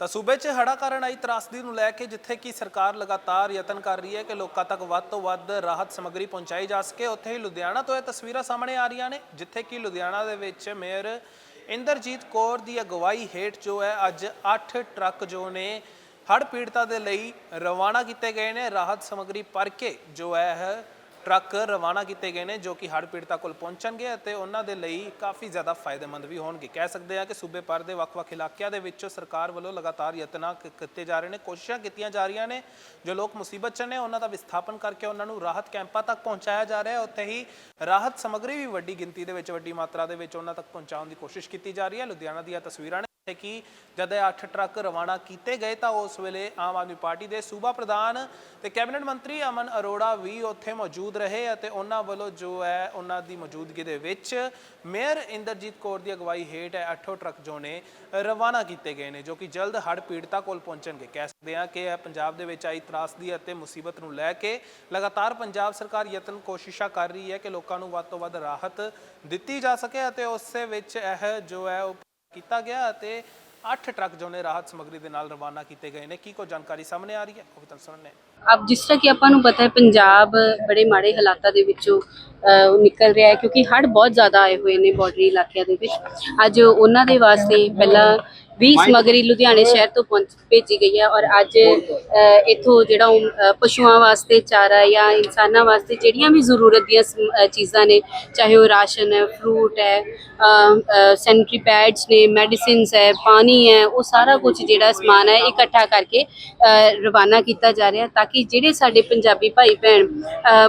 ਤਾਂ ਸੂਬੇ 'ਚ ਹੜ੍ਹਾਂ ਕਾਰਨ ਆਈ ਤਰਾਸਦੀ ਨੂੰ ਲੈ ਕੇ ਜਿੱਥੇ ਕਿ ਸਰਕਾਰ ਲਗਾਤਾਰ ਯਤਨ ਕਰ ਰਹੀ ਹੈ ਕਿ ਲੋਕਾਂ ਤੱਕ ਵੱਧ ਤੋਂ ਵੱਧ ਰਾਹਤ ਸਮੱਗਰੀ ਪਹੁੰਚਾਈ ਜਾ ਸਕੇ, ਉੱਥੇ ਹੀ ਲੁਧਿਆਣਾ ਤੋਂ ਇਹ ਤਸਵੀਰਾਂ ਸਾਹਮਣੇ ਆ ਰਹੀਆਂ ਨੇ, ਜਿੱਥੇ ਕਿ ਲੁਧਿਆਣਾ ਦੇ ਵਿੱਚ ਮੇਅਰ ਇੰਦਰਜੀਤ ਕੌਰ ਦੀ ਅਗਵਾਈ ਹੇਠ ਜੋ ਹੈ, ਅੱਜ 8 ਟਰੱਕ ਜੋ ਨੇ ਹੜ੍ਹ ਪੀੜਤਾਂ ਦੇ ਲਈ ਰਵਾਨਾ ਕੀਤੇ ਗਏ ਨੇ। ਰਾਹਤ ਸਮੱਗਰੀ ਭਰ ਕੇ ਜੋ ਹੈ ਟਰੱਕ ਰਵਾਨਾ ਕੀਤੇ ਗਏ ਨੇ ਜੋ ਕਿ ਹੜ੍ਹ ਪੀੜਤਾਂ ਕੋਲ ਪਹੁੰਚਣਗੇ ਅਤੇ ਉਹਨਾਂ ਦੇ ਲਈ ਕਾਫੀ ਜ਼ਿਆਦਾ ਫਾਇਦੇਮੰਦ ਵੀ ਹੋਣਗੇ। ਕਹਿ ਸਕਦੇ ਹਾਂ ਕਿ ਸੂਬੇ ਭਰ ਦੇ ਵੱਖ-ਵੱਖ ਇਲਾਕਿਆਂ ਦੇ ਵਿੱਚ ਸਰਕਾਰ ਵੱਲੋਂ ਲਗਾਤਾਰ ਯਤਨਾਂ ਕ- ਕੀਤੇ ਜਾ ਰਹੇ ਨੇ, ਕੋਸ਼ਿਸ਼ਾਂ ਕੀਤੀਆਂ ਜਾ ਰਹੀਆਂ ਨੇ। ਜੋ ਲੋਕ ਮੁਸੀਬਤ 'ਚ ਨੇ, ਉਹਨਾਂ ਦਾ ਵਿਸਥਾਪਨ ਕਰਕੇ ਉਹਨਾਂ ਨੂੰ ਰਾਹਤ ਕੈਂਪਾਂ ਤੱਕ ਪਹੁੰਚਾਇਆ ਜਾ ਰਿਹਾ ਹੈ। ਉੱਥੇ ਹੀ ਰਾਹਤ ਸਮੱਗਰੀ ਵੀ ਵੱਡੀ ਗਿਣਤੀ ਦੇ ਵਿੱਚ, ਵੱਡੀ ਮਾਤਰਾ ਦੇ ਵਿੱਚ ਉਹਨਾਂ ਤੱਕ ਪਹੁੰਚਾਉਣ ਦੀ ਕੋਸ਼ਿਸ਼ ਕੀਤੀ ਜਾ ਰਹੀ ਹੈ। ਲੁਧਿਆਣਾ ਦੀਆਂ ਤਸਵੀਰਾਂ ਨੇ ਜਿੱਥੇ ਕਿ ਜਦ ਇਹ 8 ਟਰੱਕ ਰਵਾਨਾ ਕੀਤੇ ਗਏ ਤਾਂ ਉਸ ਵੇਲੇ ਆਮ ਆਦਮੀ ਪਾਰਟੀ ਦੇ ਸੂਬਾ ਪ੍ਰਧਾਨ ਤੇ ਕੈਬਨਿਟ ਮੰਤਰੀ ਅਮਨ ਅਰੋੜਾ ਵੀ ਉੱਥੇ ਮੌਜੂਦ ਰਹੇ ਅਤੇ ਉਹਨਾਂ ਵੱਲੋਂ ਜੋ ਹੈ ਉਹਨਾਂ ਦੀ ਮੌਜੂਦਗੀ ਦੇ ਵਿੱਚ ਮੇਅਰ ਇੰਦਰਜੀਤ ਕੌਰ ਦੀ ਅਗਵਾਈ ਹੇਠ ਇਹ 8 ਟਰੱਕ ਜੋ ਨੇ ਰਵਾਨਾ ਕੀਤੇ ਗਏ ਨੇ ਜੋ ਕਿ ਜਲਦ ਹੜ੍ਹ ਪੀੜਤਾਂ ਕੋਲ ਪਹੁੰਚਣਗੇ। ਕਹਿ ਸਕਦੇ ਹਾਂ ਕਿ ਇਹ ਪੰਜਾਬ ਦੇ ਵਿੱਚ ਆਈ ਤਰਾਸਦੀ ਅਤੇ ਮੁਸੀਬਤ ਨੂੰ ਲੈ ਕੇ ਲਗਾਤਾਰ ਪੰਜਾਬ ਸਰਕਾਰ ਯਤਨ ਕੋਸ਼ਿਸ਼ਾਂ ਕਰ ਰਹੀ ਹੈ ਕਿ ਲੋਕਾਂ ਨੂੰ ਵੱਧ ਤੋਂ ਵੱਧ ਰਾਹਤ ਦਿੱਤੀ ਜਾ ਸਕੇ ਅਤੇ ਉਸੇ ਵਿੱਚ ਇਹ ਜੋ ਹੈ ਉਹ ਕੀਤਾ ਗਿਆ ਅਤੇ 8 ਟਰੱਕ ਜੋ ਰਾਹਤ ਸਮੱਗਰੀ ਦੇ ਨਾਲ ਰਵਾਨਾ ਕੀਤੇ ਗਏ ਨੇ। ਕੀ ਕੋਈ ਜਾਣਕਾਰੀ ਸਾਹਮਣੇ ਆ ਰਹੀ ਹੈ? ਉਹ ਵੀ ਤੁਹਾਨੂੰ ਸੁਣਨੇ ਅਬ ਜਿਸ ਤਰ੍ਹਾਂ ਕਿ ਆਪਾਂ ਨੂੰ ਪਤਾ ਹੈ, ਪੰਜਾਬ ਬੜੇ ਮਾੜੇ ਹਾਲਾਤਾਂ ਦੇ ਵਿੱਚੋਂ ਨਿਕਲ ਰਿਹਾ ਹੈ ਕਿਉਂਕਿ ਹੜ੍ਹ ਬਹੁਤ ਜ਼ਿਆਦਾ ਆਏ ਹੋਏ ਨੇ ਬਾਰਡਰੀ ਇਲਾਕਿਆਂ ਦੇ ਵਿੱਚ। ਅੱਜ ਉਹਨਾਂ ਦੇ ਵਾਸਤੇ ਪਹਿਲਾਂ 20 ਸਮਗਰੀ ਲੁਧਿਆਣੇ ਸ਼ਹਿਰ ਤੋਂ ਪਹੁੰਚ ਭੇਜੀ ਗਈ ਹੈ ਔਰ ਅੱਜ ਇੱਥੋਂ ਜਿਹੜਾ ਪਸ਼ੂਆਂ ਵਾਸਤੇ ਚਾਰਾ ਜਾਂ ਇਨਸਾਨਾਂ ਵਾਸਤੇ ਜਿਹੜੀਆਂ ਵੀ ਜ਼ਰੂਰਤ ਦੀਆਂ ਚੀਜ਼ਾਂ ਨੇ ਚਾਹੇ ਉਹ ਰਾਸ਼ਨ ਹੈ ਫਰੂਟ ਹੈ ਸੈਨੀਟਰੀ ਪੈਡਸ ਨੇ ਮੈਡੀਸਿਨਸ ਹੈ ਪਾਣੀ ਹੈ ਉਹ ਸਾਰਾ ਕੁਝ ਜਿਹੜਾ ਸਮਾਨ ਹੈ ਇਕੱਠਾ ਕਰਕੇ ਰਵਾਨਾ ਕੀਤਾ ਜਾ ਰਿਹਾ ਤਾਂ ਕਿ ਜਿਹੜੇ ਸਾਡੇ ਪੰਜਾਬੀ ਭਾਈ ਭੈਣ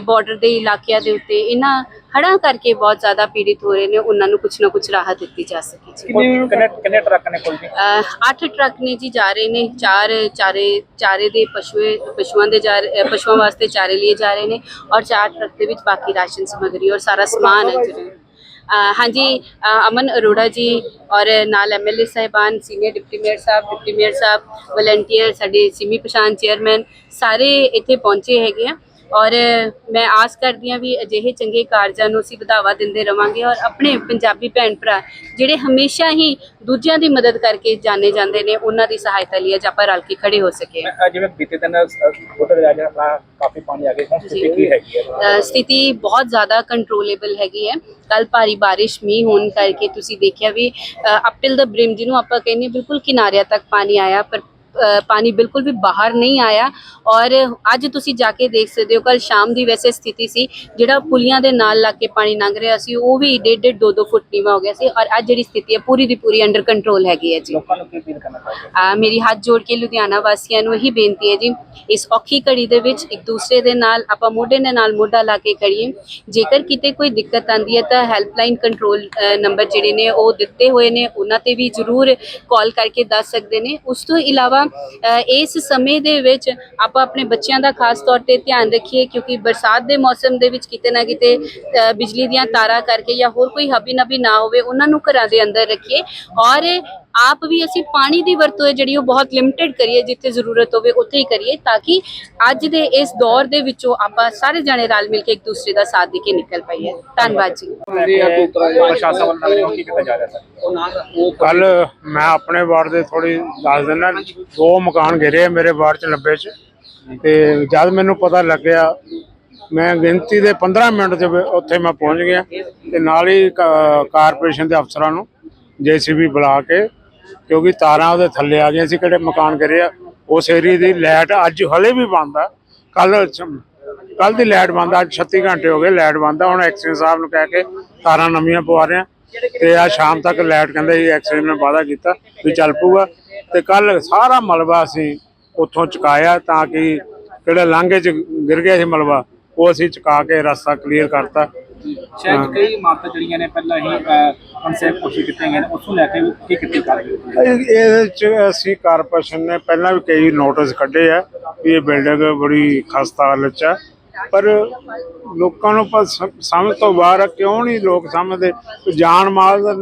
ਬਾਰਡਰ ਦੇ ਇਲਾਕਿਆਂ ਦੇ ਉੱਤੇ ਇਹਨਾਂ ਹੜ੍ਹਾਂ ਕਰਕੇ ਬਹੁਤ ਜ਼ਿਆਦਾ ਪੀੜਿਤ ਹੋ ਰਹੇ ਨੇ ਉਹਨਾਂ ਨੂੰ ਕੁਝ ਨਾ ਕੁਝ ਰਾਹਤ ਦਿੱਤੀ ਜਾ ਸਕੇ ਜੀ। ਕਿੰਨੇ ਕਿੰਨੇ ਟਰੱਕ ਨੇ ਕੋਲ ਜੀ? ਅਹ ਅੱਠ ਟਰੱਕ ਨੇ ਜੀ ਜਾ ਰਹੇ ਨੇ ਚਾਰ ਚਾਰੇ ਚਾਰੇ ਦੇ ਪਸ਼ੂਏ ਪਸ਼ੂਆਂ ਦੇ ਜਾ ਰਹੇ- ਅਹ ਪਸ਼ੂਆਂ ਵਾਸਤੇ ਚਾਰੇ ਲਈ ਜਾ ਰਹੇ ਨੇ ਔਰ ਚਾਰ ਟਰੱਕ ਦੇ ਵਿੱਚ ਬਾਕੀ ਰਾਸ਼ਨ ਸਮੱਗਰੀ ਔਰ ਸਾਰਾ ਸਮਾਨ ਹੈ ਜੀ। ਅਹ ਹਾਂਜੀ ਅਹ ਅਮਨ ਅਰੋੜਾ ਜੀ ਔਰ ਨਾਲ ਐਮਐਲਏ ਸਾਹਿਬਾਨ ਸੀਨੀਅਰ ਡਿਪਟੀ ਮੇਅਰ ਸਾਹਿਬ ਡਿਪਟੀ ਮੇਅਰ ਸਾਹਿਬ ਵਲੰਟੀਅਰ ਸਾਡੇ ਸਿਮੀ ਪਛਾਣ ਚੇਅਰਮੈਨ ਸਾਰੇ ਇੱਥੇ ਪਹੁੰਚੇ ਹੈਗੇ ਆ। ਔਰ ਮੈਂ ਆਸ ਕਰਦੀ ਹਾਂ ਵੀ ਅਜਿਹੇ ਚੰਗੇ ਕਾਰਜਾਂ ਨੂੰ ਅਸੀਂ ਵਧਾਵਾ ਦਿੰਦੇ ਰਵਾਂਗੇ ਔਰ ਆਪਣੇ ਪੰਜਾਬੀ ਭੈਣ ਭਰਾ ਜਿਹੜੇ ਹਮੇਸ਼ਾ ਹੀ ਦੂਜਿਆਂ ਦੀ ਮਦਦ ਕਰਕੇ ਜਾਣੇ ਜਾਂਦੇ ਨੇ ਉਹਨਾਂ ਦੀ ਸਹਾਇਤਾ ਲਈ ਅੱਜ ਆਪਾਂ ਰਲ ਕੇ ਖੜੇ ਹੋ ਸਕੇ। ਜਿਵੇਂ ਬੀਤੇ ਦਿਨ ਉਹਦੇ ਰਾਜਾ ਆਪਣਾ ਕਾਫੀ ਪਾਣੀ ਆ ਗਿਆ ਹੁਣ ਸਥਿਤੀ ਕੀ ਹੈਗੀ ਹੈ? ਸਥਿਤੀ ਬਹੁਤ ਜ਼ਿਆਦਾ ਕੰਟਰੋਲੇਬਲ ਹੈਗੀ ਹੈ। ਕੱਲ ਭਾਰੀ ਬਾਰਿਸ਼ ਮੀਂਹ ਹੋਣ ਕਰਕੇ ਤੁਸੀਂ ਦੇਖਿਆ ਵੀ ਅਪ ਟਿਲ ਦਾ ਬ੍ਰਿਮ ਜਿਹਨੂੰ ਆਪਾਂ ਕਹਿੰਦੇ ਬਿਲਕੁਲ ਕਿਨਾਰਿਆਂ ਤੱਕ ਪਾਣੀ ਆਇਆ ਪਰ ਪਾਣੀ ਬਿਲਕੁਲ ਵੀ ਬਾਹਰ ਨਹੀਂ ਆਇਆ ਔਰ ਅੱਜ ਤੁਸੀਂ ਜਾ ਕੇ ਦੇਖ ਸਕਦੇ ਹੋ ਕੱਲ ਸ਼ਾਮ ਦੀ ਵੈਸੇ ਸਥਿਤੀ ਸੀ ਜਿਹੜਾ ਪੁਲੀਆਂ ਦੇ ਨਾਲ ਲੱਗ ਕੇ ਪਾਣੀ ਲੰਘ ਰਿਹਾ ਸੀ ਉਹ ਵੀ ਡੇਢ ਡੇਢ ਦੋ ਦੋ ਫੁੱਟ ਨੀਵਾ ਹੋ ਗਿਆ ਸੀ ਔਰ ਅੱਜ ਜਿਹੜੀ ਸਥਿਤੀ ਹੈ ਪੂਰੀ ਦੀ ਪੂਰੀ ਅੰਡਰ ਕੰਟਰੋਲ ਹੈਗੀ ਹੈ ਜੀ। ਲੋਕਾਂ ਨੂੰ ਕੀ ਅਪੀਲ ਕਰਨਾ ਚਾਹੀਦਾ ਆ ਮੇਰੀ ਹੱਥ ਜੋੜ ਕੇ ਲੁਧਿਆਣਾ ਵਾਸੀਆਂ ਨੂੰ ਇਹੀ ਬੇਨਤੀ ਹੈ ਜੀ ਇਸ ਔਖੀ ਘੜੀ ਦੇ ਵਿੱਚ ਇੱਕ ਦੂਸਰੇ ਦੇ ਨਾਲ ਆਪਾਂ ਮੋਢੇ ਦੇ ਨਾਲ ਮੋਢਾ ਲਾ ਕੇ ਕਰੀਏ ਜੇਕਰ ਕਿਤੇ ਕੋਈ ਦਿੱਕਤ ਆਂਦੀ ਹੈ ਤਾਂ ਹੈਲਪਲਾਈਨ ਕੰਟਰੋਲ ਨੰਬਰ ਜਿਹੜੇ ਨੇ ਉਹ ਦਿੱਤੇ ਹੋਏ ਨੇ ਉਹਨਾਂ ਤੇ ਵੀ ਜ਼ਰੂਰ ਕਾਲ ਕਰਕੇ ਦੱਸ ਸਕਦੇ ਨੇ ਉਸ ਤੋਂ ਇਲਾਵਾ ਅ, ਇਸ ਸਮੇਂ ਦੇ ਵਿੱਚ ਆਪਾਂ ਆਪਣੇ ਬੱਚਿਆਂ ਦਾ ਖਾਸ ਤੌਰ ਤੇ ਧਿਆਨ ਰੱਖੀਏ ਕਿਉਂਕਿ ਬਰਸਾਤ ਦੇ ਮੌਸਮ ਦੇ ਵਿੱਚ ਕਿਤੇ ਨਾ ਕਿਤੇ ਅ, ਬਿਜਲੀ ਦੀਆਂ ਤਾਰਾਂ ਕਰਕੇ ਜਾਂ ਹੋਰ ਕੋਈ ਹਬੀ ਨਬੀ ਨਾ ਹੋਵੇ ਉਹਨਾਂ ਨੂੰ ਘਰਾਂ ਦੇ ਅੰਦਰ ਰੱਖੀਏ ਔਰ ਆਪ ਵੀ ਅਸੀਂ ਪਾਣੀ ਦੀ ਵਰਤੋਂ ਹੈ ਜਿਹੜੀ ਉਹ ਬਹੁਤ ਲਿਮਟਿਡ ਕਰੀਏ ਜਿੱਥੇ ਜ਼ਰੂਰਤ ਹੋਵੇ ਉੱਥੇ ਹੀ ਕਰੀਏ ਤਾਂ ਕਿ ਅੱਜ ਦੇ ਇਸ ਦੌਰ ਦੇ ਵਿੱਚੋਂ ਆਪਾਂ ਸਾਰੇ ਜਣੇ ਰਲ ਮਿਲ ਕੇ ਇੱਕ ਦੂਸਰੇ ਦਾ ਸਾਥ ਦੇ ਕੇ ਨਿਕਲ ਪਾਈਏ। ਧੰਨਵਾਦ ਜੀ। ਪ੍ਰਸ਼ਾਸਨ ਵੱਲੋਂ ਨਵੇਂ ਕੀ ਕੀਤਾ ਜਾ ਰਿਹਾ ਸਰ? ਕੱਲ ਮੈਂ ਆਪਣੇ ਵਾਰਡ ਦੇ ਥੋੜੀ ਦੱਸ ਦਿੰਦਾ ਦੋ ਮਕਾਨ ਗਿਰੇ ਆ ਮੇਰੇ ਵਾਰਡ ਚ 90 ਚ। ਤੇ ਜਦ ਮੈਨੂੰ ਪਤਾ ਲੱਗਿਆ ਮੈਂ ਗਿਣਤੀ ਦੇ 15 ਮਿੰਟ ਦੇ ਉੱਥੇ ਮੈਂ ਪਹੁੰਚ ਗਿਆ ਤੇ ਨਾਲ ਹੀ ਕਾਰਪੋਰੇਸ਼ਨ ਦੇ ਅਫਸਰਾਂ ਨੂੰ ਜੀਸੀਬੀ ਬੁਲਾ ਕੇ ਕਿਉਂਕਿ ਤਾਰਾਂ ਉਹਦੇ ਥੱਲੇ ਆ ਗਈਆਂ ਸੀ, ਕਿਹੜੇ ਮਕਾਨ ਗਿਰੇ ਉਸ ਏਰੀਏ ਦੀ ਲਾਈਟ ਅੱਜ ਹਲੇ ਵੀ ਬੰਦ ਆ। ਕੱਲ ਕੱਲ ਦੀ ਲਾਈਟ ਬੰਦ ਆ, ਅੱਜ 36 ਘੰਟੇ ਹੋ ਗਏ ਲਾਈਟ ਬੰਦ ਆ। ਹੁਣ ਐਕਸੀਅਨ ਸਾਹਿਬ ਨੂੰ ਕਹਿ ਕੇ ਤਾਰਾਂ ਨਵੀਆਂ ਪਵਾ ਰਹੇ ਆ। ਤੇ ਆ ਸ਼ਾਮ ਤੱਕ ਲਾਈਟ ਕਹਿੰਦੇ ਸੀ ਐਕਸੀਅਨ ਨੇ ਵਾਅਦਾ ਕੀਤਾ ਵੀ ਚੱਲ ਪਊਗਾ। ਤੇ ਕੱਲ ਸਾਰਾ ਮਲਬਾ ਅਸੀਂ ਉੱਥੋਂ ਚੁਕਾਇਆ ਤਾਂ ਕਿ ਕਿਹੜੇ ਲਾਂਘੇ ਚ ਗਿਰ ਗਿਆ ਸੀ ਮਲਬਾ, ਉਹ ਅਸੀਂ ਚੁਕਾ ਕੇ ਰਸਤਾ ਕਲੀਅਰ ਕਰਤਾ। ਸ਼ਾਇਦ ਕਈ ਇਮਾਰਤਾਂ ਜਿਹੜੀਆਂ ਨੇ ਪਹਿਲਾਂ ਹੀ ਕਨਸੈਪਟ ਕੋਸ਼ਿਸ਼ ਕੀਤੀਆਂ ਗਈਆਂ ਨੇ ਉਸ ਨੂੰ ਲੈ ਕੇ ਕੀ ਕੀਤੀ ਇਹ- ਇਹਦੇ ਚ ਅਸੀਂ ਕਾਰਪੋਰੇਸ਼ਨ ਨੇ ਪਹਿਲਾਂ ਵੀ ਕਈ ਨੋਟਿਸ ਕੱਢੇ ਆ ਵੀ ਇਹ ਬਿਲਡਿੰਗ ਬੜੀ ਖਸਤਾ ਹਾਲਤ ਚ ਆ। ਪਰ ਲੋਕਾਂ ਨੂੰ ਪਰ ਸਮ- ਸਮਝ ਤੋਂ ਬਾਹਰ ਕਿਉਂ ਨਹੀਂ ਲੋਕ ਸਮਝਦੇ? ਜਾਨ ਮਾਲ ਦਾ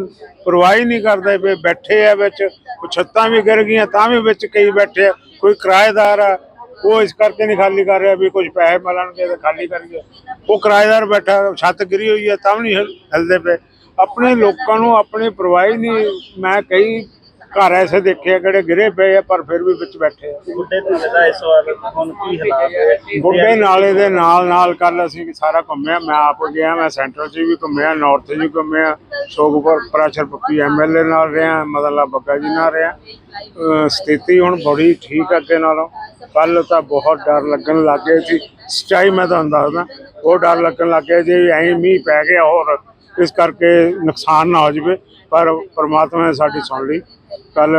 ਪਰਵਾਹ ਨਹੀਂ ਕਰਦੇ ਵੀ ਬੈਠੇ ਆ ਵਿੱਚ ਛੱਤਾਂ ਵੀ ਗਿਰ ਗਈਆਂ ਤਾਂ ਵੀ ਵਿੱਚ ਕਈ ਬੈਠੇ ਆ ਕੋਈ ਕਿਰਾਏਦਾਰ ਆ ਉਹ ਇਸ ਕਰਕੇ ਨਹੀਂ ਖਾਲੀ ਕਰ ਰਿਹਾ ਵੀ ਕੁਝ ਪੈਸੇ ਮਿਲਣਗੇ ਤਾਂ ਖਾਲੀ ਕਰੀਏ। ਉਹ ਕਿਰਾਏਦਾਰ ਬੈਠਾ, ਛੱਤ ਗਿਰੀ ਹੋਈ ਹੈ, ਤਾਂ ਵੀ ਨਹੀਂ ਹਿਲ- ਹਿਲਦੇ ਪਏ। ਆਪਣੇ ਲੋਕਾਂ ਨੂੰ ਆਪਣੀ ਪਰਵਾਹ ਨਹੀਂ। ਮੈਂ ਕਈ ਘਰ ਐਸੇ ਦੇਖੇ ਕਿਹੜੇ ਗਿਰੇ ਪਏ ਆ ਪਰ ਫਿਰ ਵੀ ਵਿੱਚ ਬੈਠੇ ਆ। ਬੁੱਢੇ ਨਾਲੇ ਦਾ ਇਸ ਵਾਰ ਹੁਣ ਕੀ ਹਾਲਾਤ ਹੈ ਬੁੱਢੇ ਨਾਲੇ ਦੇ ਨਾਲ ਨਾਲ ਕੱਲ ਅਸੀਂ ਸਾਰਾ ਘੁੰਮਿਆ ਮੈਂ ਆਪ ਗਿਆ ਮੈਂ ਸੈਂਟਰਲ 'ਚ ਵੀ ਘੁੰਮਿਆ ਨਾਰਥ 'ਚ ਵੀ ਘੁੰਮਿਆ ਸ਼ੋਗਪੁਰ ਪ੍ਰਾਸ਼ਰ ਪੱਪੀ ਐਮਐਲਏ ਨਾਲ ਰਿਹਾ ਮਦਲਾ ਬੱਗਾ ਜੀ ਨਾਲ ਰਿਹਾ। ਸਥਿਤੀ ਹੁਣ ਬੜੀ ਠੀਕ ਅੱਗੇ ਨਾਲੋਂ। ਕੱਲ ਤਾਂ ਬਹੁਤ ਡਰ ਲੱਗਣ ਲੱਗ ਸੀ। ਸੱਚਾਈ ਮੈਂ ਤੁਹਾਨੂੰ ਦੱਸਦਾ ਉਹ ਡਰ ਲੱਗਣ ਲੱਗ ਜੇ ਐਂ ਮੀਂਹ ਪੈ ਗਿਆ ਹੋਰ। ਇਸ ਕਰਕੇ ਨੁਕਸਾਨ ਨਾ ਹੋ ਜਾਵੇ ਪਰ ਪ੍ਰਮਾਤਮਾ ਨੇ ਸਾਡੀ ਸੁਣ ਲਈ। ਕੱਲ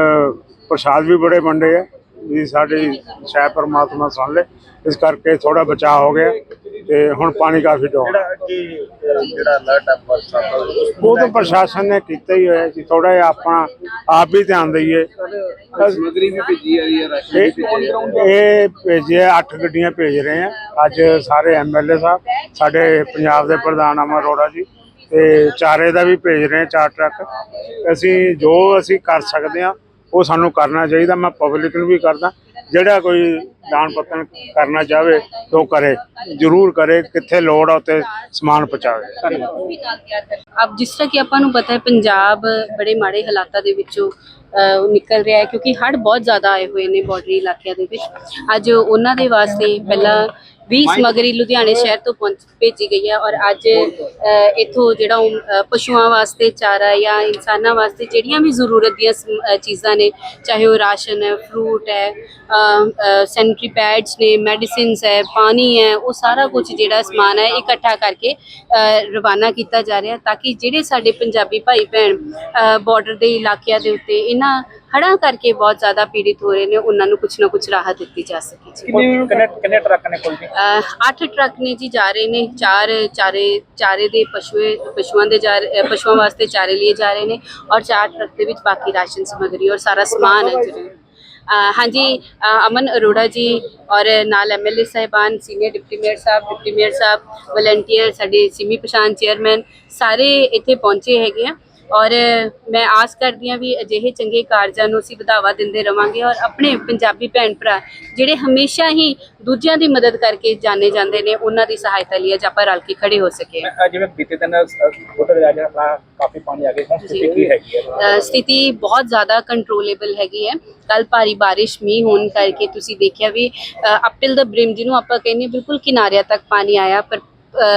ਪ੍ਰਸ਼ਾਦ ਵੀ ਬੜੇ ਵੰਡੇ ਆ ਵੀ ਸਾਡੀ ਸ਼ਾਇਦ ਪ੍ਰਮਾਤਮਾ ਸੁਣ ਲੇ। ਇਸ ਕਰਕੇ ਥੋੜਾ ਬਚਾਅ ਹੋ ਗਿਆ ਤੇ ਹੁਣ ਪਾਣੀ ਕਾਫੀ ਡੋਲ ਜਿਹੜਾ ਕਿ ਅਹ, ਜਿਹੜਾ ਅਲਰਟ ਆ ਬਰਸਾਤ ਦਾ ਉਹ ਤਾਂ ਪ੍ਰਸ਼ਾਸਨ ਨੇ ਕੀਤਾ ਹੀ ਹੋਇਆ ਕਿ ਥੋੜਾ ਜਿਹਾ ਆਪਣਾ ਆਪ ਵੀ ਧਿਆਨ ਦਈਏ। ਸਮਗਰੀ ਵੀ ਭੇਜੀ ਆ ਰਹੀ ਹੈ ਰਾਸ਼ਨ ਇਹ ਇਹ ਭੇਜੇ ਅੱਠ ਗੱਡੀਆਂ ਭੇਜ ਰਹੇ ਆ। ਅੱਜ ਸਾਰੇ ਐਮਐਲਏ ਸਾਹਿਬ ਸਾਡੇ ਪੰਜਾਬ ਦੇ ਪ੍ਰਧਾਨ ਅਮਰ ਅਰੋੜਾ ਜੀ ਤੇ ਚਾਰੇ ਦਾ ਵੀ ਭੇਜ ਰਹੇ ਚਾਰ ਟਰੱਕ। ਅਸੀਂ ਜੋ ਅਸੀਂ ਕਰ ਸਕਦੇ ਆ ਉਹ ਸਾਨੂੰ ਕਰਨਾ ਚਾਹੀਦਾ। ਮੈਂ ਪਬਲਿਕ ਨੂੰ ਵੀ ਕਰਦਾ, ਜਿਹੜਾ ਕੋਈ ਦਾਨ ਪੱਤਨ ਕਰਨਾ ਚਾਹਵੇ, ਉਹ ਕਰੇ। ਜ਼ਰੂਰ ਕਰੇ, ਕਿੱਥੇ ਲੋੜ ਆ, ਉੱਥੇ ਸਮਾਨ ਪਹੁੰਚਾਵੇ। ਅਬ ਜਿਸ ਤਰ੍ਹਾਂ ਕਿ ਆਪਾਂ ਨੂੰ ਪਤਾ ਹੈ, ਪੰਜਾਬ ਬੜੇ ਮਾੜੇ ਹਾਲਾਤਾਂ ਦੇ ਵਿੱਚੋਂ ਨਿਕਲ ਰਿਹਾ ਹੈ, ਕਿਉਂਕਿ ਹੜ੍ਹ ਬਹੁਤ ਜ਼ਿਆਦਾ ਆਏ ਹੋਏ ਨੇ ਬਾਰਡਰੀ ਇਲਾਕਿਆਂ ਦੇ ਵਿੱਚ। ਅੱਜ ਉਹਨਾਂ ਦੇ ਵਾਸਤੇ ਪਹਿਲਾਂ 20 ਸਮਗਰੀ ਲੁਧਿਆਣੇ ਸ਼ਹਿਰ ਤੋਂ ਪਹੁੰਚ ਭੇਜੀ ਗਈ ਹੈ ਔਰ ਅੱਜ ਇੱਥੋਂ ਜਿਹੜਾ ਪਸ਼ੂਆਂ ਵਾਸਤੇ ਚਾਰਾ ਜਾਂ ਇਨਸਾਨਾਂ ਵਾਸਤੇ ਜਿਹੜੀਆਂ ਵੀ ਜ਼ਰੂਰਤ ਦੀਆਂ ਚੀਜ਼ਾਂ ਨੇ ਚਾਹੇ ਉਹ ਰਾਸ਼ਨ ਹੈ ਫਰੂਟ ਹੈ ਸੈਨੀਟਰੀ ਪੈਡਸ ਨੇ ਮੈਡੀਸਿਨਸ ਹੈ ਪਾਣੀ ਹੈ ਉਹ ਸਾਰਾ ਕੁਝ ਜਿਹੜਾ ਸਮਾਨ ਹੈ ਇਕੱਠਾ ਕਰਕੇ ਰਵਾਨਾ ਕੀਤਾ ਜਾ ਰਿਹਾ ਤਾਂ ਕਿ ਜਿਹੜੇ ਸਾਡੇ ਪੰਜਾਬੀ ਭਾਈ ਭੈਣ ਬਾਰਡਰ ਦੇ ਇਲਾਕਿਆਂ ਦੇ ਉੱਤੇ ਇਹਨਾਂ ਹੜ੍ਹਾਂ ਕਰਕੇ ਬਹੁਤ ਜ਼ਿਆਦਾ ਪੀੜਿਤ ਹੋ ਰਹੇ ਨੇ ਉਹਨਾਂ ਨੂੰ ਕੁਝ ਨਾ ਕੁਝ ਰਾਹਤ ਦਿੱਤੀ ਜਾ ਸਕੇ ਜੀ। ਕਿੰਨੇ ਕਿੰਨੇ ਟਰੱਕ ਨੇ ਕੋਲ ਜੀ? ਅਹ ਅੱਠ ਟਰੱਕ ਨੇ ਜੀ ਜਾ ਰਹੇ ਨੇ ਚਾਰ ਚਾਰੇ ਚਾਰੇ ਦੇ ਪਸ਼ੂਏ ਪਸ਼ੂਆਂ ਦੇ ਜਾ ਰਹੇ- ਅਹ ਪਸ਼ੂਆਂ ਵਾਸਤੇ ਚਾਰੇ ਲਈ ਜਾ ਰਹੇ ਨੇ ਔਰ ਚਾਰ ਟਰੱਕ ਦੇ ਵਿੱਚ ਬਾਕੀ ਰਾਸ਼ਨ ਸਮੱਗਰੀ ਔਰ ਸਾਰਾ ਸਮਾਨ ਹੈ ਜੀ। ਅਹ ਹਾਂਜੀ ਅਹ ਅਮਨ ਅਰੋੜਾ ਜੀ ਔਰ ਨਾਲ ਐਮਐਲਏ ਸਾਹਿਬਾਨ ਸੀਨੀਅਰ ਡਿਪਟੀ ਮੇਅਰ ਸਾਹਿਬ ਡਿਪਟੀ ਮੇਅਰ ਸਾਹਿਬ ਵਲੰਟੀਅਰ ਸਾਡੇ ਸਿਮੀ ਪਛਾਣ ਚੇਅਰਮੈਨ ਸਾਰੇ ਇੱਥੇ ਪਹੁੰਚੇ ਹੈਗੇ ਆ। ਔਰ ਮੈਂ ਆਸ ਕਰਦੀ ਹਾਂ ਵੀ ਅਜਿਹੇ ਚੰਗੇ ਕਾਰਜਾਂ ਨੂੰ ਅਸੀਂ ਵਧਾਵਾ ਦਿੰਦੇ ਰਵਾਂਗੇ ਔਰ ਆਪਣੇ ਪੰਜਾਬੀ ਭੈਣ ਭਰਾ ਜਿਹੜੇ ਹਮੇਸ਼ਾ ਹੀ ਦੂਜਿਆਂ ਦੀ ਮਦਦ ਕਰਕੇ ਜਾਣੇ ਜਾਂਦੇ ਨੇ ਉਹਨਾਂ ਦੀ ਸਹਾਇਤਾ ਲਈ ਅੱਜ ਆਪਾਂ ਰਲ ਕੇ ਖੜੇ ਹੋ ਸਕੇ। ਜਿਵੇਂ ਬੀਤੇ ਦਿਨ ਬੁੱਢੇ ਰਾਜਾ ਆਪਣਾ ਕਾਫੀ ਪਾਣੀ ਆ ਗਿਆ ਹੁਣ ਸਥਿਤੀ ਕੀ ਹੈਗੀ ਹੈ? ਸਥਿਤੀ ਬਹੁਤ ਜ਼ਿਆਦਾ ਕੰਟਰੋਲੇਬਲ ਹੈਗੀ ਹੈ। ਕੱਲ ਭਾਰੀ ਬਾਰਿਸ਼ ਮੀਂਹ ਹੋਣ ਕਰਕੇ ਤੁਸੀਂ ਦੇਖਿਆ ਵੀ ਅਪ ਟਿਲ ਦਾ ਬ੍ਰਿਮ ਜਿਹਨੂੰ ਆਪਾਂ ਕਹਿੰਦੇ ਬਿਲਕੁਲ ਕਿਨਾਰਿਆਂ ਤੱਕ ਪਾਣੀ ਆਇਆ ਪਰ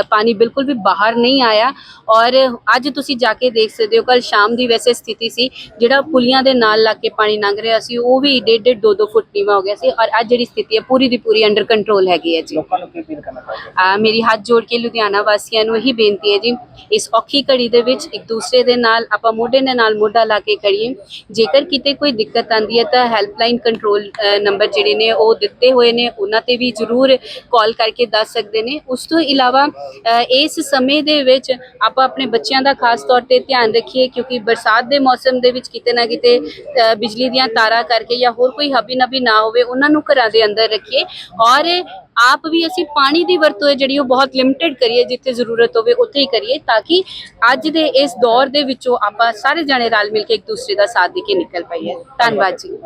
ਪਾਣੀ ਬਿਲਕੁਲ ਵੀ ਬਾਹਰ ਨਹੀਂ ਆਇਆ ਔਰ ਅੱਜ ਤੁਸੀਂ ਜਾ ਕੇ ਦੇਖ ਸਕਦੇ ਹੋ ਕੱਲ ਸ਼ਾਮ ਦੀ ਵੈਸੇ ਸਥਿਤੀ ਸੀ ਜਿਹੜਾ ਪੁਲੀਆਂ ਦੇ ਨਾਲ ਲੱਗ ਕੇ ਪਾਣੀ ਲੰਘ ਰਿਹਾ ਸੀ ਉਹ ਵੀ ਡੇਢ ਡੇਢ ਦੋ ਦੋ ਫੁੱਟ ਨੀਵਾ ਹੋ ਗਿਆ ਸੀ ਔਰ ਅੱਜ ਜਿਹੜੀ ਸਥਿਤੀ ਹੈ ਪੂਰੀ ਦੀ ਪੂਰੀ ਅੰਡਰ ਕੰਟਰੋਲ ਹੈਗੀ ਹੈ ਜੀ। ਲੋਕਾਂ ਨੂੰ ਕੀ ਅਪੀਲ ਕਰਨਾ ਚਾਹੀਦਾ ਆ ਮੇਰੀ ਹੱਥ ਜੋੜ ਕੇ ਲੁਧਿਆਣਾ ਵਾਸੀਆਂ ਨੂੰ ਇਹੀ ਬੇਨਤੀ ਹੈ ਜੀ ਇਸ ਔਖੀ ਘੜੀ ਦੇ ਵਿੱਚ ਇੱਕ ਦੂਸਰੇ ਦੇ ਨਾਲ ਆਪਾਂ ਮੋਢੇ ਦੇ ਨਾਲ ਮੋਢਾ ਲਾ ਕੇ ਕਰੀਏ ਜੇਕਰ ਕਿਤੇ ਕੋਈ ਦਿੱਕਤ ਆਂਦੀ ਹੈ ਤਾਂ ਹੈਲਪਲਾਈਨ ਕੰਟਰੋਲ ਨੰਬਰ ਜਿਹੜੇ ਨੇ ਉਹ ਦਿੱਤੇ ਹੋਏ ਨੇ ਉਹਨਾਂ ਤੇ ਵੀ ਜ਼ਰੂਰ ਕਾਲ ਕਰਕੇ ਦੱਸ ਸਕਦੇ ਨੇ ਉਸ ਤੋਂ ਇਲਾਵਾ ਅ, ਇਸ ਸਮੇਂ ਦੇ ਵਿੱਚ ਆਪਾਂ ਆਪਣੇ ਬੱਚਿਆਂ ਦਾ ਖਾਸ ਤੌਰ ਤੇ ਧਿਆਨ ਰੱਖੀਏ ਕਿਉਂਕਿ ਬਰਸਾਤ ਦੇ ਮੌਸਮ ਦੇ ਵਿੱਚ ਕਿਤੇ ਨਾ ਕਿਤੇ ਬਿਜਲੀ ਦੀਆਂ ਤਾਰਾਂ ਕਰਕੇ ਜਾਂ ਹੋਰ ਕੋਈ ਹਬੀ ਨਬੀ ਨਾ ਹੋਵੇ ਉਹਨਾਂ ਨੂੰ ਘਰਾਂ ਦੇ ਅੰਦਰ ਰੱਖੀਏ। ਔਰ ਆਪ ਵੀ ਅਸੀਂ ਪਾਣੀ ਦੀ ਵਰਤੋਂ ਹੈ ਜਿਹੜੀ ਉਹ ਬਹੁਤ ਲਿਮਟਿਡ ਕਰੀਏ ਜਿੱਥੇ ਜ਼ਰੂਰਤ ਹੋਵੇ ਉੱਥੇ ਹੀ ਕਰੀਏ ਤਾਂ ਕਿ ਅੱਜ ਦੇ ਇਸ ਦੌਰ ਦੇ ਵਿੱਚੋਂ ਆਪਾਂ ਸਾਰੇ ਜਣੇ ਰਲ ਮਿਲ ਕੇ ਇੱਕ ਦੂਸਰੇ ਦਾ ਸਾਥ ਦੇ ਕੇ ਨਿਕਲ ਪਾਈਏ। ਧੰਨਵਾਦ ਜੀ।